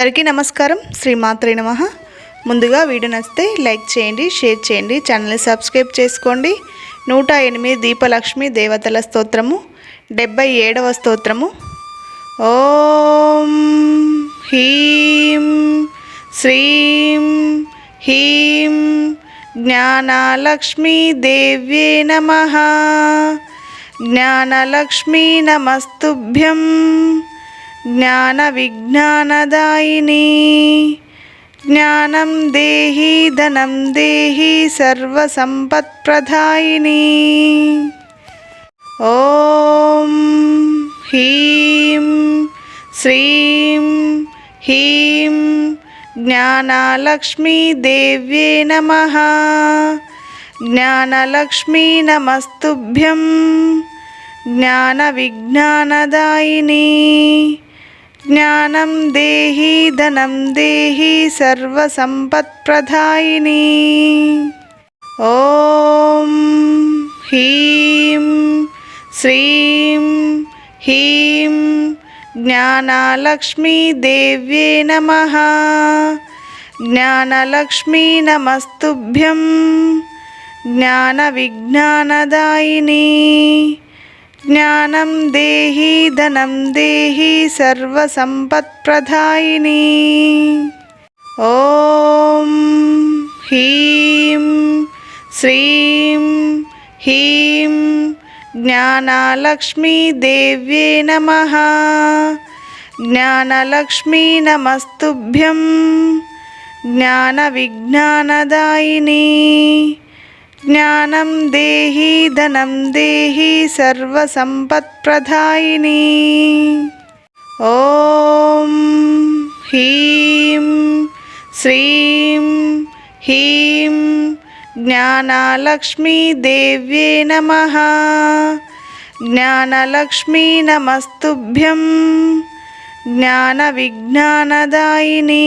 అందరికీ నమస్కారం. శ్రీమాత్రే నమ. ముందుగా వీడియో నచ్చితే లైక్ చేయండి షేర్ చేయండి ఛానల్ని సబ్స్క్రైబ్ చేసుకోండి. నూట ఎనిమిది దీపలక్ష్మి దేవతల స్తోత్రము డెబ్బై ఏడవ స్తోత్రము. ఓం హీం శ్రీం హీం జ్ఞానలక్ష్మీ దేవ్యే నమ. జ్ఞానలక్ష్మీ నమస్తుభ్యం. జ్ఞానవిజ్ఞానదాయిని జ్ఞానం దేహి ధనం దేహి సర్వసంపత్ప్రదాయిని ఓం హ్రీం శ్రీం హ్రీం జ్ఞానాలక్ష్మీ దేవ్యే నమ. జ్ఞానలక్ష్మీ నమస్తుభ్యం. జ్ఞాన జ్ఞానవిజ్ఞానదాయిని జ్ఞానం దేహి ధనం దేహి సర్వసంపత్ప్రదాయిని ఓం హ్రీం శ్రీం హ్రీం జ్ఞానలక్ష్మీ దేవ్యే నమ. జ్ఞానలక్ష్మీ నమస్తుభ్యం జ్ఞాన జ్ఞానవిజ్ఞానదాయిని. జ్ఞానం దేహి ధనం దేహి సర్వసంపత్ప్రదాయిని ఓం హ్రీం శ్రీం హ్రీం జ్ఞానాలక్ష్మీ దేవ్యే నమ. జ్ఞానలక్ష్మీ నమస్తుభ్యం జ్ఞాన జ్ఞానవిజ్ఞానదాయిని. జ్ఞానం దేహి ధనం దేహి సర్వసంపత్ప్రదాయిని ఓం హ్రీం శ్రీం హ్రీం జ్ఞానాలక్ష్మీ దేవ్యే నమ. జ్ఞానలక్ష్మీ నమస్తుభ్యం జ్ఞాన జ్ఞానవిజ్ఞానదాయిని.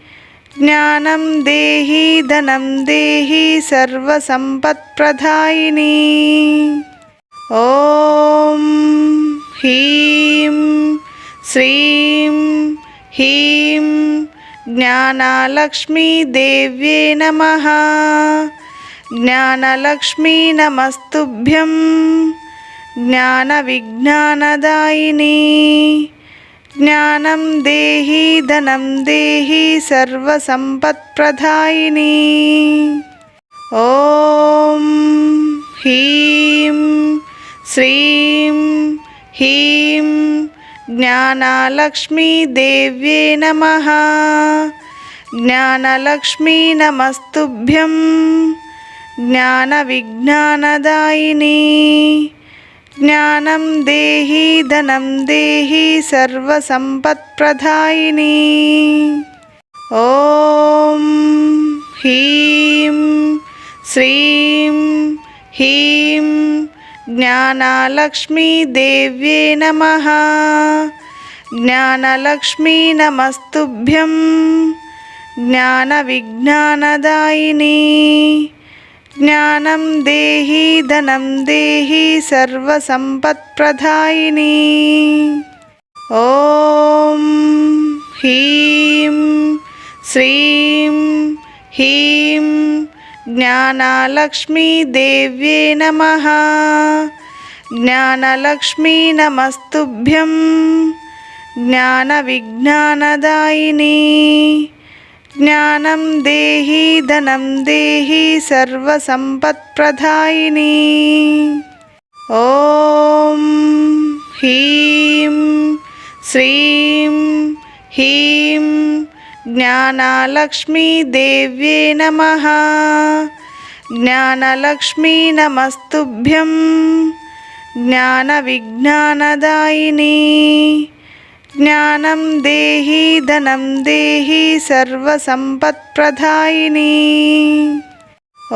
జ్ఞానం దేహి ధనం దేహి సర్వసంపత్ప్రదాయిని ఓం హ్రీం శ్రీం హ్రీం జ్ఞానాలక్ష్మీ దేవ్యే నమ. జ్ఞానలక్ష్మీ నమస్తుభ్యం జ్ఞాన జ్ఞానవిజ్ఞానదాయిని. జ్ఞానం దేహి ధనం దేహి సర్వసంపత్ప్రదాయిని ఓం హ్రీం శ్రీం హ్రీం జ్ఞానాలక్ష్మీ దేవ్యే నమ. జ్ఞానలక్ష్మీ నమస్తుభ్యం జ్ఞాన జ్ఞానవిజ్ఞానదాయిని. జ్ఞానం దేహి ధనం దేహి సర్వసంపత్ప్రదాయిని ఓం హ్రీం శ్రీం హ్రీం జ్ఞానాలక్ష్మీ దేవ్యే నమ. జ్ఞానలక్ష్మీ నమస్తుభ్యం జ్ఞాన జ్ఞానవిజ్ఞానదాయిని. జ్ఞానం దేహి ధనం దేహి సర్వసంపత్ప్రదాయిని ఓం హ్రీం శ్రీం హ్రీం జ్ఞానాలక్ష్మీ దేవ్యే నమ. జ్ఞానలక్ష్మీ నమస్తుభ్యం జ్ఞాన జ్ఞానవిజ్ఞానదాయిని. జ్ఞానం దేహి ధనం దేహి సర్వసంపత్ప్రదాయిని ఓం హ్రీం శ్రీం హ్రీం జ్ఞానాలక్ష్మీ దేవ్యే నమ. జ్ఞానలక్ష్మీ నమస్తుభ్యం జ్ఞాన జ్ఞానవిజ్ఞానదాయిని. జ్ఞానం దేహి ధనం దేహి సర్వసంపత్ప్రదాయిని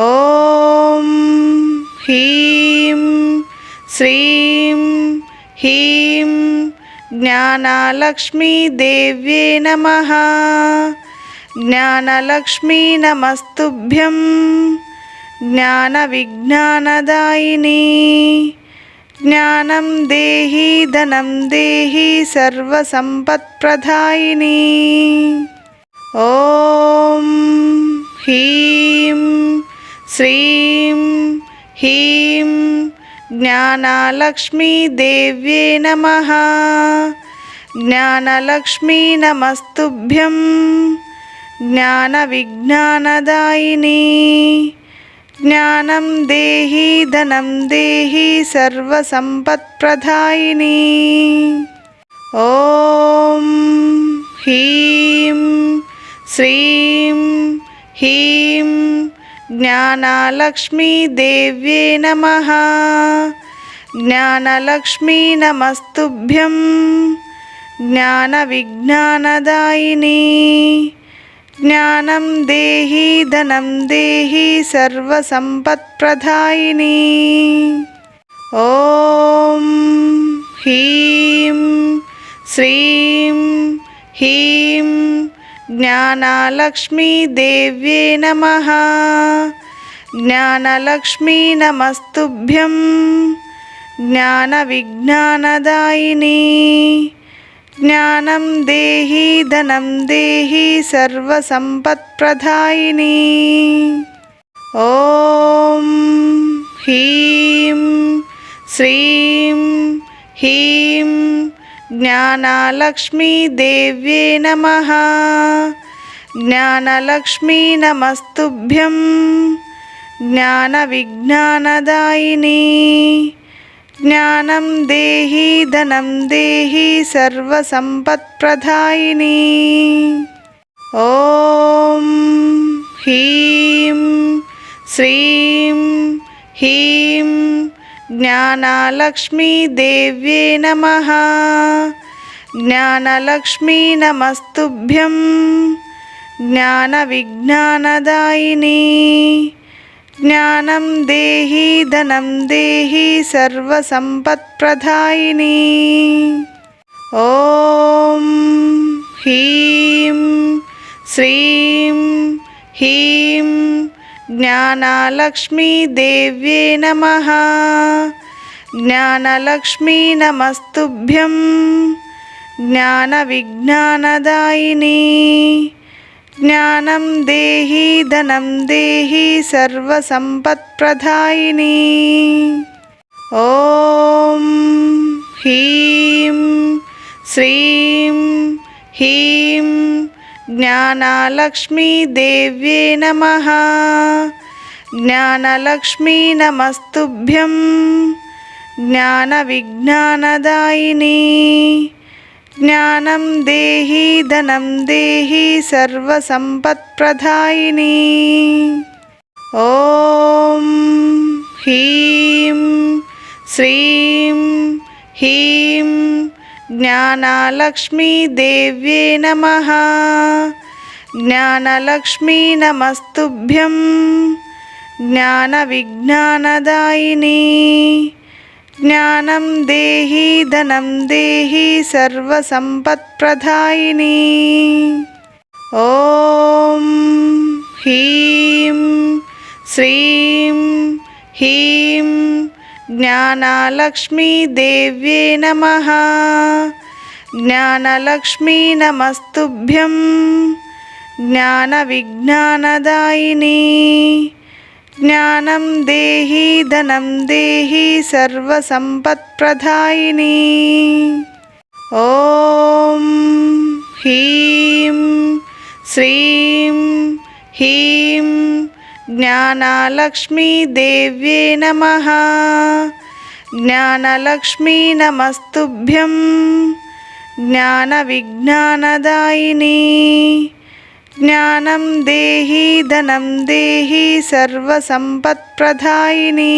ఓం హ్రీం శ్రీం హ్రీం జ్ఞానాలక్ష్మీ దేవ్యే నమ జ్ఞానలక్ష్మీ నమస్తుభ్యం జ్ఞాన విజ్ఞానదాయిని జ్ఞానం దేహి ధనం దేహి సర్వసంపత్ప్రదాయిని ఓం హ్రీం శ్రీం హ్రీం జ్ఞానాలక్ష్మీ దేవ్యే నమ. జ్ఞానలక్ష్మీ నమస్తుభ్యం జ్ఞాన విజ్ఞానదాయిని జ్ఞానం దేహి ధనం దేహి సర్వసంపత్ప్రదాయిని ఓం హ్రీం శ్రీం హ్రీం జ్ఞానాలక్ష్మీ దేవ్యే నమ. జ్ఞానలక్ష్మీ నమస్తుభ్యం జ్ఞాన విజ్ఞానదాయిని జ్ఞానం దేహి ధనం దేహి సర్వసంపత్ప్రదాయిని ఓం హ్రీం శ్రీం హ్రీం జ్ఞానాలక్ష్మీ దేవ్యే నమ జ్ఞానలక్ష్మీ నమస్తుభ్యం జ్ఞాన విజ్ఞానదాయిని జ్ఞానం దేహి ధనం దేహి సర్వసంపత్ప్రదాయిని ఓం హ్రీం శ్రీం హ్రీం జ్ఞానాలక్ష్మీ దేవ్యే నమ. జ్ఞానలక్ష్మీ నమస్తుభ్యం జ్ఞాన విజ్ఞానదాయిని జ్ఞానం దేహి ధనం దేహి సర్వసంపత్ప్రదాయిని ఓం హ్రీం శ్రీం హ్రీం జ్ఞానాలక్ష్మీ దేవ్యే నమ. జ్ఞానలక్ష్మీ నమస్తుభ్యం జ్ఞాన విజ్ఞానదాయిని జ్ఞానం దేహి ధనం దేహి సర్వసంపత్ప్రదాయిని ఓం హ్రీం శ్రీం హ్రీం జ్ఞానాలక్ష్మీ దేవ్యే నమ జ్ఞానలక్ష్మీ నమస్తుభ్యం జ్ఞాన విజ్ఞానదాయిని జ్ఞానం దేహి ధనం దేహి సర్వసంపత్ప్రదాయిని ఓం హ్రీం శ్రీం హ్రీం జ్ఞానాలక్ష్మీ దేవ్యే నమ. జ్ఞానలక్ష్మీ నమస్తుభ్యం జ్ఞాన విజ్ఞానదాయిని జ్ఞానం దేహి ధనం దేహి సర్వసంపత్ప్రదాయిని ఓం హ్రీం శ్రీం హ్రీం జ్ఞానాలక్ష్మీ దేవ్యే నమ. జ్ఞానలక్ష్మీ నమస్తుభ్యం జ్ఞాన విజ్ఞానదాయిని జ్ఞానం దేహి ధనం దేహి సర్వసంపత్ప్రదాయిని ఓం హ్రీం శ్రీం హ్రీం జ్ఞానాలక్ష్మీ దేవ్యే నమ జ్ఞానలక్ష్మీ నమస్తుభ్యం జ్ఞాన విజ్ఞానదాయిని జ్ఞానం దేహి ధనం దేహి సర్వసంపత్ప్రదాయిని ఓం హ్రీం శ్రీం హ్రీం జ్ఞానాలక్ష్మీ దేవ్యే నమ. జ్ఞానలక్ష్మీ నమస్తుభ్యం జ్ఞాన విజ్ఞానదాయిని జ్ఞానం దేహి ధనం దేహి సర్వసంపత్ప్రదాయిని